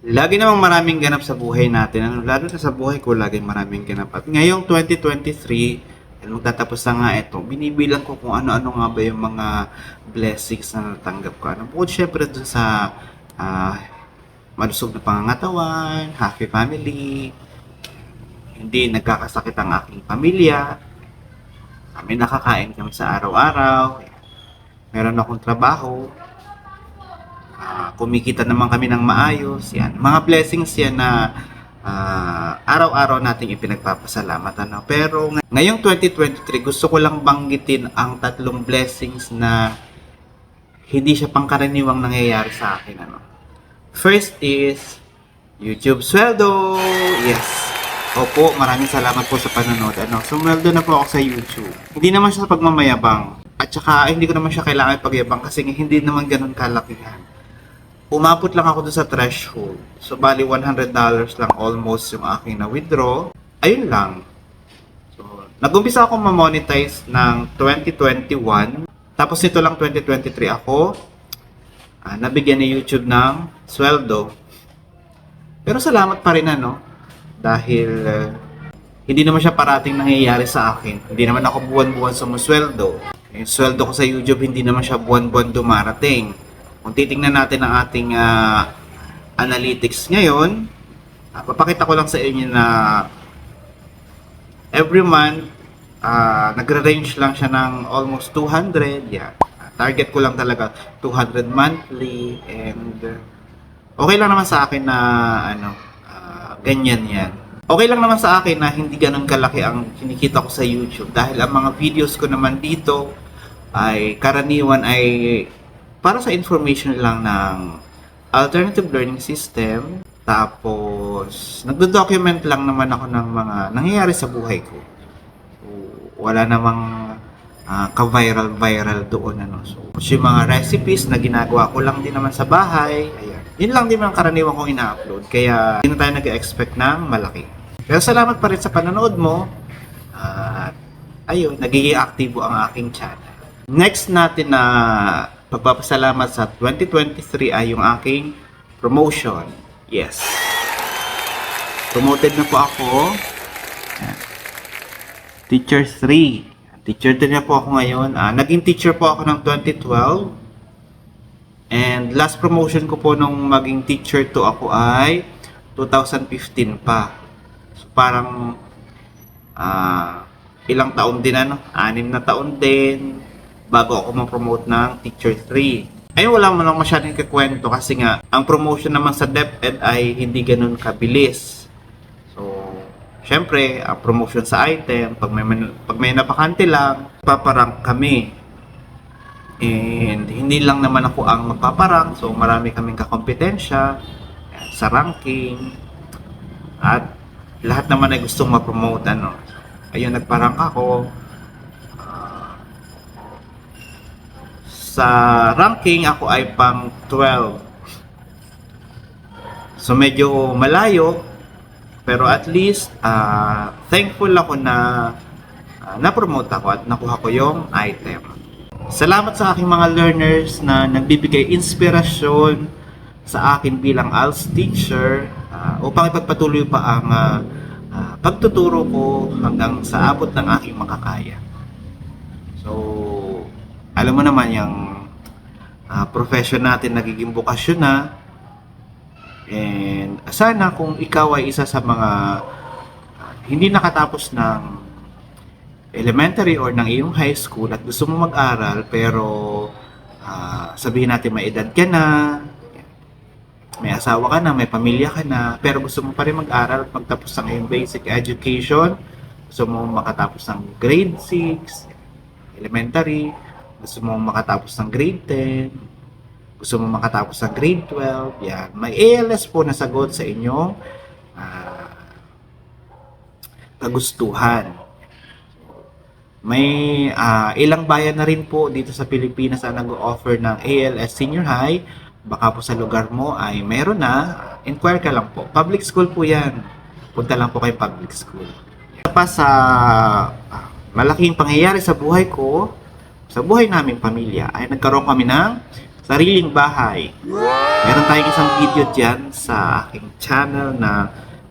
Lagi namang maraming ganap sa buhay natin. Ano, lalo na sa buhay ko, laging maraming ganap. At ngayong 2023, and magtatapos na nga ito, binibilang ko kung ano-ano nga ba yung mga blessings na natanggap ko. Ano, bukod syempre dun sa ah, malusog na pangangatawan, happy family, hindi nagkakasakit ang aking pamilya, kami nakakain kami sa araw-araw, meron akong trabaho, Ah, kumikita naman kami ng maayos. Yan. Mga blessings yan na ah, araw-araw nating ipinagpapasalamat. Ano? Pero ng- ngayong 2023, gusto ko lang banggitin ang tatlong blessings na hindi siya pangkaraniwang nangyayari sa akin. Ano? First is YouTube sweldo. Yes. Opo, maraming salamat po sa panonood. Ano, sumweldo na po ako sa YouTube. Hindi naman siya pagmamayabang. At saka, hindi ko naman siya kailangan pagyabang kasi hindi naman ganun kalakihan umabot lang ako dun sa threshold. So, bali $100 lang almost yung aking na-withdraw. Ayun lang. So, nag-umpisa ako ma-monetize ng 2021. Tapos nito lang 2023 ako ah, nabigyan ni YouTube ng sweldo. Pero salamat pa rin ano. Dahil ah, hindi naman siya parating nangyayari sa akin. Hindi naman ako buwan-buwan sumusweldo. Yung sweldo ko sa YouTube, hindi naman siya buwan-buwan dumarating. Kung titingnan natin ang ating ah, analytics ngayon, ah, papakita ko lang sa inyo na every month, ah, nagre-range lang siya ng almost 200. Yeah. Target ko lang talaga 200 monthly and uh, okay lang naman sa akin na ano, ah, ganyan yan. Okay lang naman sa akin na hindi ganun kalaki ang kinikita ko sa YouTube dahil ang mga videos ko naman dito ay karaniwan ay para sa information lang ng alternative learning system. Tapos, nagdo-document lang naman ako ng mga nangyayari sa buhay ko. So, wala namang ah, ka-viral-viral doon. Ano. So, yung mga recipes na ginagawa ko lang din naman sa bahay. Ayan. Yun lang din ang karaniwan kong ina-upload. Kaya, hindi tayo nag-expect ng malaki. Pero salamat pa rin sa panonood mo. At, ayun, nagiging aktibo ang aking channel. Next natin na pagpapasalamat sa 2023 ay yung aking promotion. Yes. Promoted na po ako. Teacher 3. Teacher 3 na po ako ngayon. Ah, naging teacher po ako ng 2012. And last promotion ko po nung maging teacher 2 ako ay 2015 pa. So parang ah ilang taon din ano, anim na taon din bago ako ma-promote ng Teacher 3. Ayun, wala mo lang masyadong kikwento kasi nga, ang promotion naman sa DepEd ay hindi ganun kabilis. So, syempre, ang promotion sa item, pag may, man- pag may napakante lang, paparang kami. And hindi lang naman ako ang magpaparang, so marami kaming kakompetensya sa ranking. At lahat naman ay gustong ma-promote ano. Ayun, nagparang ako. Sa ranking ako ay pang 12. So medyo malayo pero at least ah, thankful ako na ah, na-promote ako at nakuha ko yung item. Salamat sa aking mga learners na nagbibigay inspirasyon sa akin bilang ALS teacher ah, upang ipagpatuloy pa ang ah, pagtuturo ko hanggang sa abot ng aking makakaya. So, alam mo naman yung ah, profession natin nagiging bukasyon na. And sana kung ikaw ay isa sa mga ah, hindi nakatapos ng elementary or ng iyong high school at gusto mo mag-aral pero ah, sabihin natin may edad ka na may asawa ka na, may pamilya ka na, pero gusto mo pa rin mag-aral at magtapos ng iyong basic education, gusto mo makatapos ng grade 6, elementary, gusto mo makatapos ng grade 10, gusto mo makatapos ng grade 12, yan. May ALS po na sagot sa inyong ah, kagustuhan. May ah, ilang bayan na rin po dito sa Pilipinas ang nag-offer ng ALS Senior High. Baka po sa lugar mo ay meron na. Inquire ka lang po. Public school po yan. Punta lang po kay public school. Pa sa ah, malaking pangyayari sa buhay ko, sa buhay naming pamilya, ay nagkaroon kami ng sariling bahay. Meron tayong isang video dyan sa aking channel na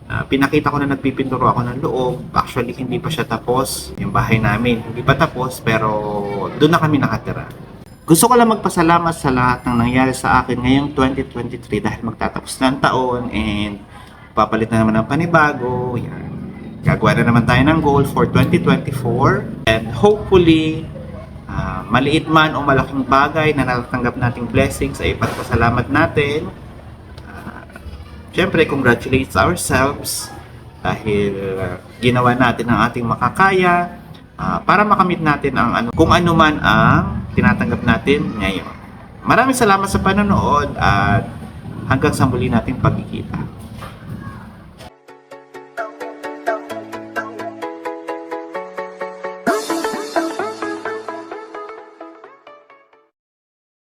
na pinakita ko na nagpipinturo ako ng loob. Actually, hindi pa siya tapos. Yung bahay namin, hindi pa tapos, pero doon na kami nakatira. Gusto ko lang magpasalamat sa lahat ng nangyari sa akin ngayong 2023 dahil magtatapos na ang taon and papalit na naman ng panibago. Yan. Gagawa na naman tayo ng goal for 2024 and hopefully ah, maliit man o malaking bagay na natatanggap nating blessings ay ipagpasalamat natin. Ah, Siyempre, congratulate ourselves dahil ah, ginawa natin ang ating makakaya ah, para makamit natin ang ano, kung ano man ang tinatanggap natin ngayon. Maraming salamat sa panonood at hanggang sa muli nating pagkikita.